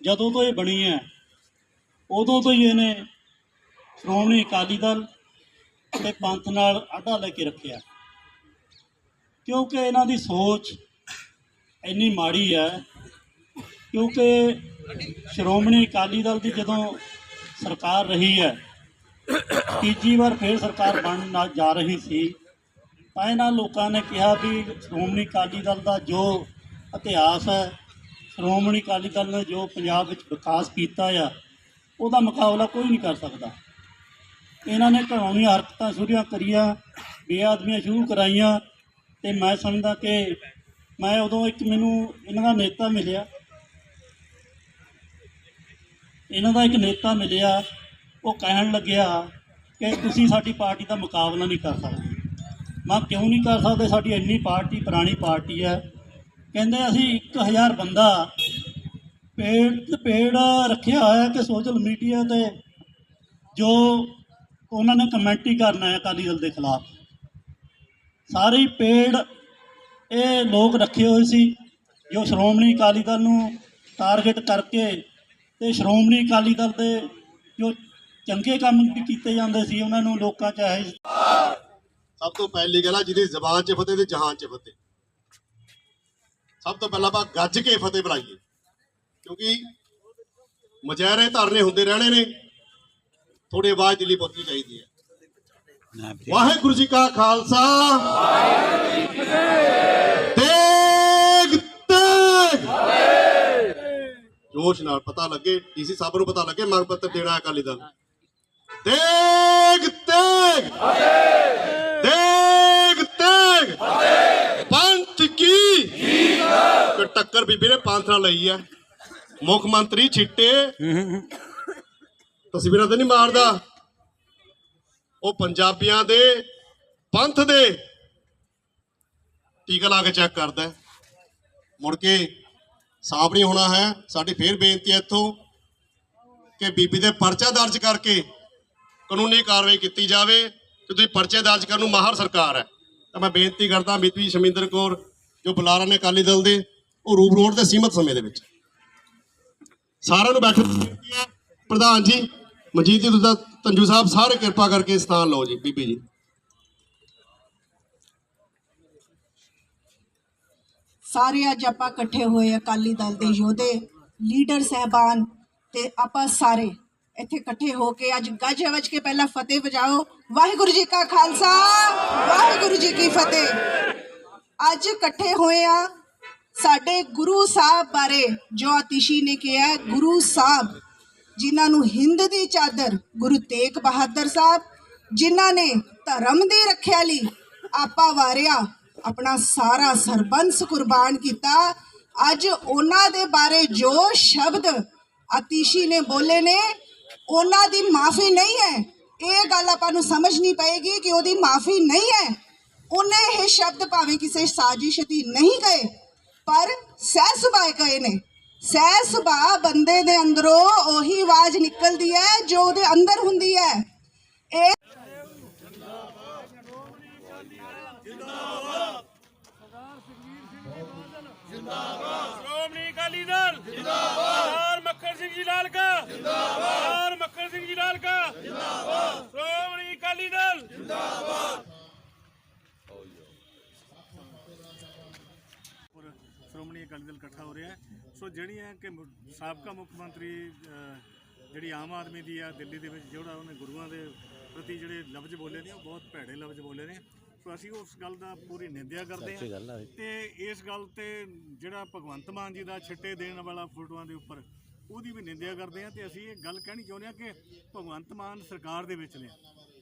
ਜਦੋਂ ਤੋਂ ਇਹ ਬਣੀ ਹੈ, ਉਦੋਂ ਤੋਂ ਹੀ ਇਹਨੇ ਸ਼੍ਰੋਮਣੀ ਅਕਾਲੀ ਦਲ ਤੇ ਪੰਥ ਨਾਲ ਆਡਾ ਲੈ ਕੇ ਰੱਖਿਆ। ਕਿਉਂਕਿ ਇਹਨਾਂ ਦੀ ਸੋਚ ਇੰਨੀ ਮਾੜੀ ਹੈ, ਕਿਉਂਕਿ ਸ਼੍ਰੋਮਣੀ ਅਕਾਲੀ ਦਲ ਦੀ ਜਦੋਂ ਸਰਕਾਰ ਰਹੀ ਹੈ, ਤੀਜੀ ਵਾਰ ਫੇਰ ਸਰਕਾਰ ਬਣਨ ਨਾਲ ਜਾ ਰਹੀ ਸੀ, ਤਾਂ ਇਹਨਾਂ ਲੋਕਾਂ ਨੇ ਕਿਹਾ ਵੀ ਸ਼੍ਰੋਮਣੀ ਅਕਾਲੀ ਦਲ ਦਾ ਜੋ ਇਤਿਹਾਸ ਹੈ ਸ਼੍ਰੋਮਣੀ ਅਕਾਲੀ ਦਲ ਨੇ ਜੋ ਪੰਜਾਬ ਵਿੱਚ ਵਿਕਾਸ ਕੀਤਾ ਆ, ਉਹਦਾ ਮੁਕਾਬਲਾ ਕੋਈ ਨਹੀਂ ਕਰ ਸਕਦਾ। ਇਹਨਾਂ ਨੇ ਘਰੋਣੀਆਂ ਹਰਕਤਾਂ ਸ਼ੁਰੂ ਕਰੀਆਂ ਬੇਆਦਮੀਆਂ ਸ਼ੁਰੂ ਕਰਾਈਆਂ ਤੇ ਮੈਂ ਸਮਝਦਾ ਕਿ ਮੈਂ ਉਦੋਂ ਇੱਕ ਮੈਨੂੰ ਇਹਨਾਂ ਦਾ ਨੇਤਾ ਮਿਲਿਆ। ਇਹਨਾਂ ਦਾ ਇੱਕ ਨੇਤਾ ਮਿਲਿਆ, ਉਹ ਕਹਿਣ ਲੱਗਿਆ ਕਿ ਤੁਸੀਂ ਸਾਡੀ ਪਾਰਟੀ ਦਾ ਮੁਕਾਬਲਾ ਨਹੀਂ ਕਰ ਸਕਦੇ। ਮੈਂ ਕਿਉਂ ਨਹੀਂ ਕਰ ਸਕਦੇ? ਸਾਡੀ ਇੰਨੀ ਪਾਰਟੀ, ਪੁਰਾਣੀ ਪਾਰਟੀ ਹੈ। ਕਹਿੰਦੇ ਅਸੀਂ 1000 ਬੰਦਾ ਪੇੜ ਤੇ ਪੇੜ ਰੱਖਿਆ ਹੋਇਆ ਕਿ ਸੋਸ਼ਲ ਮੀਡੀਆ ਤੇ ਜੋ ਉਹਨਾਂ ਨੇ ਕਮੈਂਟ ਹੀ ਕਰਨਾ ਹੈ ਅਕਾਲੀ ਦਲ ਦੇ ਖਿਲਾਫ। ਸਾਰੇ ਪੇੜ ਇਹ ਲੋਕ ਰੱਖੇ ਹੋਏ ਸੀ, ਜੋ ਸ਼੍ਰੋਮਣੀ ਅਕਾਲੀ ਦਲ ਨੂੰ ਟਾਰਗੇਟ ਕਰਕੇ ਤੇ ਸ਼੍ਰੋਮਣੀ ਅਕਾਲੀ ਦਲ ਦੇ ਜੋ ਚੰਗੇ ਕੰਮ ਵੀ ਕੀਤੇ ਜਾਂਦੇ ਸੀ, ਉਹਨਾਂ ਨੂੰ ਲੋਕਾਂ 'ਚ ਇਹ ਸਭ ਤੋਂ ਪਹਿਲੀ ਗੱਲ ਆ ਜਿਹਦੀ ਜ਼ਬਾਨ 'ਚ ਫਤਿਹ ਤੇ ਜਹਾਨ 'ਚ ਫਤਿਹ। ਸਭ ਤੋਂ ਪਹਿਲਾਂ ਆਪਾਂ ਗੱਜ ਕੇ ਫਤਿਹ ਬੁਲਾਈਏ ਕਿਉਂਕਿ ਮੁਜ਼ਾਹਰੇ ਧਰਨੇ ਹੁੰਦੇ ਰਹਿਣੇ ਨੇ ਥੋੜੀ ਆਵਾਜ਼ ਦਿੱਲੀ ਪਹੁੰਚਣੀ ਚਾਹੀਦੀ ਹੈ। ਵਾਹਿਗੁਰੂ ਜੀ ਕਾ ਖਾਲਸਾ। ਤੇਗ ਤੇਗ। ਜੋਸ਼ ਨਾਲ ਪਤਾ ਲੱਗੇ ਡੀਸੀ ਸਾਹਿਬ ਨੂੰ ਪਤਾ ਲੱਗੇ ਮੰਗ ਪੱਤਰ ਦੇਣਾ ਅਕਾਲੀ ਦਲ। ਤੇਗ ਤੇਗ ਤੇਗ ਤੇਗ ਪੰਥ ਕੀ ਤੇ ਟੱਕਰ ਬੀਬੀ ਨੇ ਪੰਥ ਨਾਲ ਲਈ ਹੈ ਮੁੱਖ ਮੰਤਰੀ ਛਿੱਟੇ ਤਸਵੀਰਾਂ ਤੇ ਨਹੀਂ ਮਾਰਦਾ। ਉਹ ਪੰਜਾਬੀਆਂ ਦੇ ਪੰਥ ਦੇ ਟੀਕਾ ਲਾ ਕੇ ਚੈੱਕ ਕਰਦਾ ਮੁੜ ਕੇ ਸਾਫ਼ ਨਹੀਂ ਹੋਣਾ ਹੈ। ਸਾਡੀ ਫੇਰ ਬੇਨਤੀ ਹੈ ਇੱਥੋਂ ਕਿ ਬੀਬੀ ਦੇ ਪਰਚਾ ਦਰਜ ਕਰਕੇ ਕਾਨੂੰਨੀ ਕਾਰਵਾਈ ਕੀਤੀ ਜਾਵੇ, ਕਿ ਤੁਸੀਂ ਪਰਚੇ ਦਰਜ ਕਰਨ ਨੂੰ ਮਾਹਰ ਸਰਕਾਰ ਹੈ। ਤਾਂ ਮੈਂ ਬੇਨਤੀ ਕਰਦਾ ਬੀਬੀ ਸ਼ਮਿੰਦਰ ਕੌਰ, ਜੋ ਬੁਲਾਰਾ ਨੇ ਅਕਾਲੀ ਦਲ ਦੇ ਉਹ ਰੂਪ ਰੋਡ ਤੇ ਸੀਮਤ ਸਮੇਂ ਦੇ ਵਿੱਚ। ਸਾਰਿਆਂ ਨੂੰ ਬੈਠਣ ਪ੍ਰਧਾਨ ਜੀ, ਮਨਜੀਤ ਜੀ, ਤੁਸੀਂ ਤੰਜੂ ਸਾਹਿਬ ਸਾਰੇ ਕਿਰਪਾ ਕਰਕੇ ਸਥਾਨ ਲਓ ਜੀ, ਬੀਬੀ ਜੀ। ਸਾਰੇ ਅੱਜ ਆਪਾਂ ਇਕੱਠੇ ਹੋਏ ਅਕਾਲੀ ਦਲ ਦੇ ਯੋਧੇ, ਲੀਡਰ ਸਹਿਬਾਨ ਤੇ ਆਪਾਂ ਸਾਰੇ ਇੱਥੇ ਇਕੱਠੇ ਹੋ ਕੇ ਅੱਜ ਗੱਜ ਵੱਜ ਕੇ ਪਹਿਲਾਂ ਫਤਿਹ ਵਜਾਓ। ਵਾਹਿਗੁਰੂ ਜੀ ਕਾ ਖਾਲਸਾ, ਵਾਹਿਗੁਰੂ ਜੀ ਕੀ ਫਤਿਹ। ਅੱਜ ਇਕੱਠੇ ਹੋਏ ਆ ਸਾਡੇ ਗੁਰੂ ਸਾਹਿਬ ਬਾਰੇ ਜੋ ਆਤਿਸ਼ੀ ਨੇ ਕਿਹਾ ਗੁਰੂ ਸਾਹਿਬ, ਜਿਨ੍ਹਾਂ ਨੂੰ ਹਿੰਦ ਦੀ ਚਾਦਰ ਗੁਰੂ ਤੇਗ ਬਹਾਦਰ ਸਾਹਿਬ, ਜਿਨ੍ਹਾਂ ਨੇ ਧਰਮ ਦੀ ਰੱਖਿਆ ਲਈ ਆਪਾ ਵਾਰਿਆ, ਆਪਣਾ ਸਾਰਾ ਸਰਬੰਸ ਕੁਰਬਾਨ ਕੀਤਾ, ਅੱਜ ਉਹਨਾਂ ਦੇ ਬਾਰੇ ਜੋ ਸ਼ਬਦ ਆਤਿਸ਼ੀ ਨੇ ਬੋਲੇ ਨੇ, ਉਹਨਾਂ ਦੀ ਮਾਫੀ ਨਹੀਂ ਹੈ। ਇਹ ਗੱਲ ਆਪਾਂ ਨੂੰ ਸਮਝ ਨਹੀਂ ਪਏਗੀ ਕਿ ਉਹਦੀ ਮਾਫੀ ਨਹੀਂ ਹੈ। ਉਹਨੇ ਇਹ ਸ਼ਬਦ ਭਾਵੇਂ ਕਿਸੇ ਸਾਜ਼ਿਸ਼ ਦੀ ਨਹੀਂ ਗਏ ਪਰ ਸਹਿ ਸੁਭਾਅ ਕਹੇ ਨੇ। ਸਹਿ ਸੁਭਾਅ ਬੰਦੇ ਦੇ ਅੰਦਰੋਂ ਉਹੀ ਆਵਾਜ਼ ਨਿਕਲਦੀ ਹੈ ਜੋ ਉਹਦੇ ਅੰਦਰ ਹੁੰਦੀ ਹੈ। ਇਹ ਸ਼੍ਰੋਮਣੀ ਅਕਾਲੀ ਦਲ। ਜਿੰਦਾਬਾਦ ਸਰਦਾਰ ਮੱਖਣ ਸਿੰਘ ਜੀ ਲਾਲਕਾ। ਜਿੰਦਾਬਾਦ ਸਰਦਾਰ ਮੱਖਣ ਸਿੰਘ ਜੀ ਲਾਲਕਾ। ਜਿੰਦਾਬਾਦ ਸ਼੍ਰੋਮਣੀ ਅਕਾਲੀ ਦਲ। ਪਰ ਸ਼੍ਰੋਮਣੀ ਅਕਾਲੀ ਦਲ ਇਕੱਠਾ ਹੋ ਰਿਹਾ ਸੋ ਜਿਹੜੀਆਂ ਕਿ ਸਾਬਕਾ ਮੁੱਖ ਮੰਤਰੀ ਜਿਹੜੀ ਆਮ ਆਦਮੀ ਦੀ ਆ ਦਿੱਲੀ ਦੇ ਵਿੱਚ ਜਿਹੜਾ ਉਹਨੇ ਗੁਰੂਆਂ ਦੇ ਪ੍ਰਤੀ ਜਿਹੜੇ ਲਫ਼ਜ਼ ਬੋਲੇ ਨੇ ਉਹ ਬਹੁਤ ਭੈੜੇ ਲਫ਼ਜ਼ ਬੋਲੇ ਨੇ। ਸੋ ਅਸੀਂ ਉਸ ਗੱਲ ਦਾ ਪੂਰੀ ਨਿੰਦਿਆ ਕਰਦੇ ਹਾਂ। ਤੇ ਇਸ ਗੱਲ ਤੇ ਜਿਹੜਾ ਭਗਵੰਤ ਮਾਨ ਜੀ ਦਾ ਛਿੱਟੇ ਦੇਣ ਵਾਲਾ ਫੋਟੋਆਂ ਦੇ ਉੱਪਰ ਉਹਦੀ ਵੀ ਨਿੰਦਿਆ ਕਰਦੇ ਹਾਂ ਤੇ ਅਸੀਂ ਇਹ ਗੱਲ ਕਹਿਣੀ ਚਾਹੁੰਦੇ ਹਾਂ ਕਿ ਭਗਵੰਤ ਮਾਨ ਸਰਕਾਰ ਦੇ ਵਿੱਚ ਨੇ।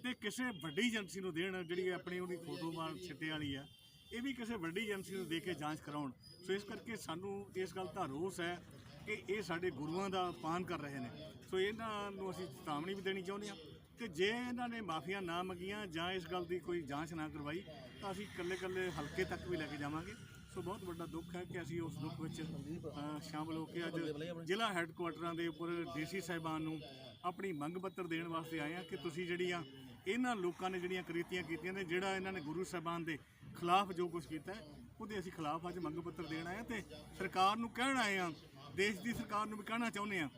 ਤੇ ਕਿਸੇ ਵੱਡੀ ਏਜੰਸੀ ਨੂੰ ਦੇਣ ਜਿਹੜੀ ਆਪਣੀ ਉਹਦੀ ਫੋਟੋ ਮਾਰ ਛਿੱਟੇ ਵਾਲੀ ਆ ਇਹ ਵੀ ਕਿਸੇ ਵੱਡੀ ਏਜੰਸੀ ਨੂੰ ਦੇ ਕੇ ਜਾਂਚ ਕਰਾਉਣ। ਸੋ ਇਸ ਕਰਕੇ ਸਾਨੂੰ ਇਸ ਗੱਲ ਦਾ ਰੋਸ ਹੈ ਕਿ ਇਹ ਸਾਡੇ ਗੁਰੂਆਂ ਦਾ ਅਪਮਾਨ ਕਰ ਰਹੇ ਨੇ। ਸੋ ਇਹਨਾਂ ਨੂੰ ਅਸੀਂ ਚੇਤਾਵਨੀ ਵੀ ਦੇਣੀ ਚਾਹੁੰਦੇ ਹਾਂ ਕਿ ਜੇ ਇਹਨਾਂ ਨੇ ਮਾਫੀਆਂ ਨਾ ਮੰਗੀਆਂ ਜਾਂ ਇਸ ਗੱਲ ਦੀ ਕੋਈ ਜਾਂਚ ਨਾ ਕਰਵਾਈ ਤਾਂ ਅਸੀਂ ਇਕੱਲੇ-ਇਕੱਲੇ ਹਲਕੇ ਤੱਕ ਵੀ ਲੈ ਕੇ ਜਾਵਾਂਗੇ। ਸੋ ਬਹੁਤ ਵੱਡਾ ਦੁੱਖ ਹੈ ਕਿ ਅਸੀਂ ਉਸ ਦੁੱਖ ਵਿੱਚ ਅ, ਸ਼ਾਮਲ ਹੋ ਕੇ ਅੱਜ ਜ਼ਿਲ੍ਹਾ ਹੈੱਡਕੁਆਟਰਾਂ ਦੇ ਉੱਪਰ ਡੀਸੀ ਸਾਹਿਬਾਨ ਨੂੰ ਆਪਣੀ ਮੰਗ ਪੱਤਰ ਦੇਣ ਵਾਸਤੇ ਆਏ ਹਾਂ ਕਿ ਤੁਸੀਂ ਜਿਹੜੀਆਂ ਇਹਨਾਂ ਲੋਕਾਂ ਨੇ ਜਿਹੜੀਆਂ ਕ੍ਰਿਤੀਆਂ ਕੀਤੀਆਂ ਨੇ ਜਿਹੜਾ ਇਹਨਾਂ ਨੇ ਗੁਰੂ ਸਾਹਿਬਾਨ ਦੇ ਖਿਲਾਫ ਜੋ ਕੁਝ ਕੀਤਾ ਉਹਦੇ ਅਸੀਂ ਖਿਲਾਫ ਅੱਜ ਮੰਗ ਪੱਤਰ ਦੇਣ ਆਏ ਹਾਂ ਤੇ ਸਰਕਾਰ ਨੂੰ ਕਹਿਣ ਆਏ ਹਾਂ ਦੇਸ਼ ਦੀ ਸਰਕਾਰ ਨੂੰ ਵੀ ਕਹਿਣਾ ਚਾਹੁੰਦੇ ਆ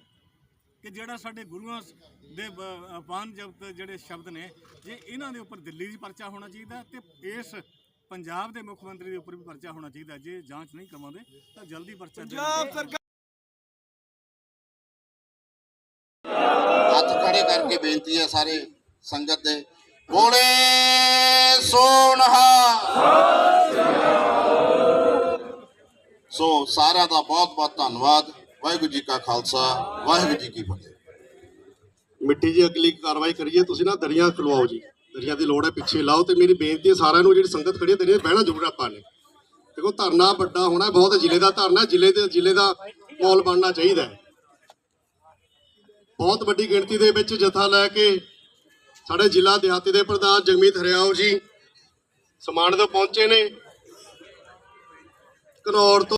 ਕਿ ਜਿਹੜਾ ਸਾਡੇ ਗੁਰੂਆਂ ਦੇ ਅਪਮਾਨ ਜਬਤ ਜਿਹੜੇ ਸ਼ਬਦ ਨੇ ਜੇ ਇਹਨਾਂ ਦੇ ਉੱਪਰ ਦਿੱਲੀ 'ਚ ਪਰਚਾ ਹੋਣਾ ਚਾਹੀਦਾ ਤੇ ਇਸ ਪੰਜਾਬ ਦੇ ਮੁੱਖ ਮੰਤਰੀ ਦੇ ਉੱਪਰ ਵੀ ਪਰਚਾ ਹੋਣਾ ਚਾਹੀਦਾ ਜੇ ਜਾਂਚ ਨਹੀਂ ਕਰਵਾਉਂਦੇ ਤਾਂ ਜਲਦੀ ਪਰਚਾ ਪੰਜਾਬ ਸਰਕਾਰ ਹੱਥ ਖੜੇ ਕਰਕੇ ਬੇਨਤੀ ਹੈ ਸਾਰੇ ਸੰਗਤ ਦੇ। ਬੋਲੇ ਸੋਨਹਾ। ਸੋ ਸਾਰਿਆਂ ਦਾ ਬਹੁਤ ਬਹੁਤ ਧੰਨਵਾਦ। ਵਾਹਿਗੁਰੂ ਜੀ ਕਾ ਖਾਲਸਾ, ਵਾਹਿਗੁਰੂ ਜੀ ਕੀ ਫਤਿਹ। ਮਿੱਟੀ ਜੀ ਅਗਲੀ ਕਾਰਵਾਈ ਕਰੀਏ, ਤੁਸੀਂ ਨਾ ਦਰੀਆਂ ਖਲਵਾਓ ਜੀ। ਦਰੀਆਂ ਦੀ ਲੋੜ ਹੈ, ਪਿੱਛੇ ਲਾਓ ਤੇ ਮੇਰੀ ਬੇਨਤੀ ਹੈ, ਸਾਰਿਆਂ ਨੂੰ ਜਿਹੜੀ ਸੰਗਤ ਖੜੀ ਹੈ, ਦਰੀਆਂ ਬਹਿਣਾ ਜ਼ਰੂਰ ਆਪਾਂ ਨੇ। ਦੇਖੋ, ਧਰਨਾ ਵੱਡਾ ਹੋਣਾ ਬਹੁਤ ਜ਼ਿਲ੍ਹੇ ਦਾ ਧਰਨਾ ਜ਼ਿਲ੍ਹੇ ਦੇ, ਜ਼ਿਲ੍ਹੇ ਦਾ ਮਾਹੌਲ ਬਣਨਾ ਚਾਹੀਦਾ ਹੈ। ਬਹੁਤ ਵੱਡੀ ਗਿਣਤੀ ਦੇ ਵਿੱਚ ਜਥਾ ਲੈ ਕੇ ਸਾਡੇ ਜ਼ਿਲ੍ਹਾ ਦਿਹਾਤੀ ਦੇ ਪ੍ਰਧਾਨ ਜਗਮੀਤ ਹਰਿਆਓ ਜੀ ਸਮਾਨ ਤੋਂ ਪਹੁੰਚੇ ਨੇ। ਘਨੌਰ ਤੋਂ